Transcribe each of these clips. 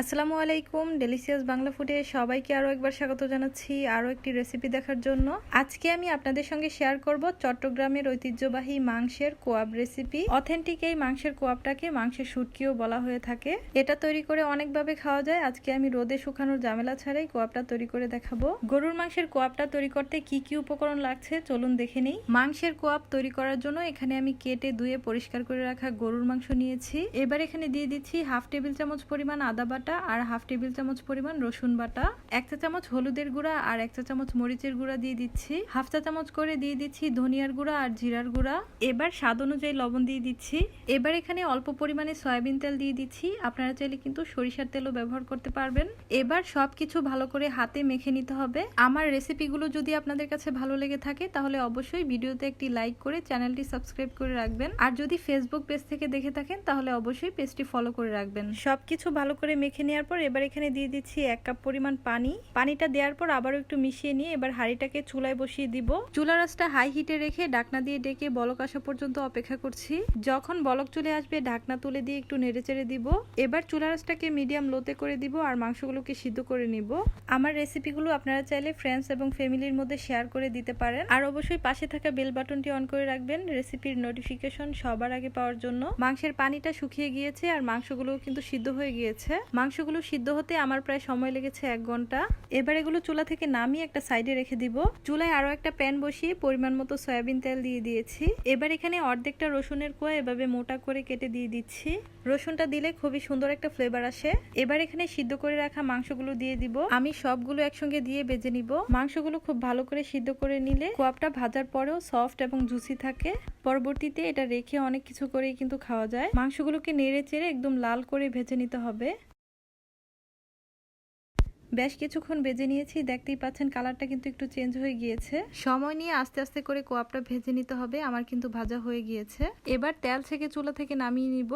আসসালামু আলাইকুম ডেলিসিয়াস বাংলা ফুডে সবাইকে আরও একবার স্বাগত জানাচ্ছি, আরও একটি রেসিপি দেখার জন্য। আজকে আমি আপনাদের সঙ্গে শেয়ার করব চট্টগ্রামের ঐতিহ্যবাহী মাংসের কোয়াব রেসিপি অথেন্টিক এই মাংসের কোয়াবটাকে মাংসের শুটকিও বলা হয়ে থাকে। এটা তৈরি করে অনেকভাবে খাওয়া যায়। আজকে আমি রোদে শুকানোর ঝামেলা ছাড়াই কোয়াবটা তৈরি করে দেখাবো। গরুর মাংসের কোয়াবটা তৈরি করতে কি কি উপকরণ লাগছে চলুন দেখে নিই। মাংসের কোয়াব তৈরি করার জন্য এখানে আমি কেটে ধুয়ে পরিষ্কার করে রাখা গরুর মাংস নিয়েছি। এবার এখানে দিয়ে দিচ্ছি হাফ টেবিল চামচ পরিমাণ আদা আর হাফ টেবিল চামচ পরিমাণ রসুন বাটা। এক চা চামচ হলুদের গুঁড়া আর এক চা চামচ মরিচের গুঁড়া দিয়ে দিচ্ছি। হাফ চা চামচ করে দিয়ে দিচ্ছি ধনিয়ার গুঁড়া আর জিরার গুঁড়া। এবার স্বাদ অনুযায়ী লবণ দিয়ে দিচ্ছি। এবার এখানে অল্প পরিমাণে সয়াবিন তেল দিয়ে দিচ্ছি। আপনারা চাইলে কিন্তু সরিষার তেলও ব্যবহার করতে পারবেন। এবার সবকিছু ভালো করে হাতে মেখে নিতে হবে। আমার রেসিপিগুলো যদি আপনাদের কাছে ভালো লেগে থাকে, তাহলে অবশ্যই ভিডিওতে একটি লাইক করে চ্যানেলটি সাবস্ক্রাইব করে রাখবেন। আর যদি ফেসবুক পেজ থেকে দেখে থাকেন, তাহলে অবশ্যই পেজটি ফলো করে রাখবেন। সবকিছু ভালো করে মেখে নেওয়ার পর এবার এখানে দিয়ে দিচ্ছি এক কাপ পরিমাণ পানি। পানিটা দেওয়ার পর আবারও একটু মিশিয়ে নিয়ে এবার হাঁড়িটাকে চুলায় বসিয়ে দিব। চুলা রাসটা হাই হিটে রেখে ডাকনা দিয়ে ডেকে বলক আসা পর্যন্ত অপেক্ষা করছি। যখন বলক চলে আসবে, ঢাকনা তুলে দিয়ে একটু নেড়ে চেড়ে দিব। এবার চুলা রাসটাকে মিডিয়াম লোতে করে দিব আর মাংসগুলোকে সিদ্ধ করে নিব। আমার রেসিপিগুলো আপনারা চাইলে ফ্রেন্ডস এবং ফ্যামিলির মধ্যে শেয়ার করে দিতে পারেন। আর অবশ্যই পাশে থাকা বেল বাটনটি অন করে রাখবেন। রেসিপির নোটিফিকেশন সবার আগে পাওয়ার জন্য। মাংসের পানিটা শুকিয়ে গিয়েছে আর মাংসগুলো কিন্তু সিদ্ধ হয়ে গিয়েছে। মাংসগুলো সিদ্ধ হতে আমার প্রায় সময় লেগেছে এক ঘণ্টা। এবার এগুলো চুলা থেকে নামিয়ে একটা সাইডে রেখে দিব। চুলায় আরও একটা প্যান বসিয়ে পরিমাণ মতো সয়াবিন তেল দিয়ে দিয়েছি। এবার এখানে অর্ধেকটা রসুনের কোয়া এভাবে মোটা করে কেটে দিয়ে দিচ্ছি। রসুনটা দিলে খুবই সুন্দর একটা ফ্লেভার আসে। এবার এখানে সিদ্ধ করে রাখা মাংসগুলো দিয়ে দিব। আমি সবগুলো একসঙ্গে দিয়ে বেজে নিব। মাংসগুলো খুব ভালো করে সিদ্ধ করে নিলে কোয়াবটা ভাজার পরেও সফট এবং জুসি থাকে। পরবর্তীতে এটা রেখে অনেক কিছু করেই কিন্তু খাওয়া যায়। মাংসগুলোকে নেড়ে চেড়ে একদম লাল করে ভেজে নিতে হবে। বেশ কিছুক্ষণ বেজে নিয়েছি, দেখতেই পাচ্ছেন কালারটা কিন্তু একটু চেঞ্জ হয়ে গিয়েছে। সময় নিয়ে আস্তে আস্তে করে কোয়াপটা ভেজে নিতে হবে, আমার কিন্তু ভাজা হয়ে গিয়েছে। এবার তেল থেকে চুলা থেকে নামিয়ে নিব।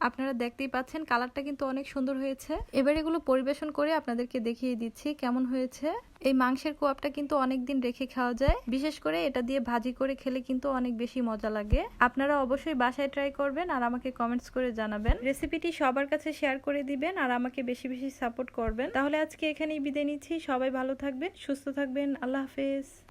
আপনারা দেখতেই পাচ্ছেন কালারটা কিন্তু অনেক সুন্দর হয়েছে। এবার এগুলো পরিবেশন করে আপনাদেরকে দেখিয়ে দিচ্ছি কেমন হয়েছে। এই মাংসের কোয়াবটা কিন্তু অনেক দিন রেখে খাওয়া যায়। বিশেষ করে এটা দিয়ে ভাজি করে খেলে কিন্তু অনেক বেশি মজা লাগে। আপনারা অবশ্যই বাসায় ট্রাই করবেন আর আমাকে কমেন্টস করে জানাবেন। রেসিপিটি সবার কাছে শেয়ার করে দিবেন আর আমাকে বেশি বেশি সাপোর্ট করবেন। তাহলে আজকে এখানেই বিদায় নিচ্ছি। সবাই ভালো থাকবেন, সুস্থ থাকবেন। আল্লাহ হাফেজ।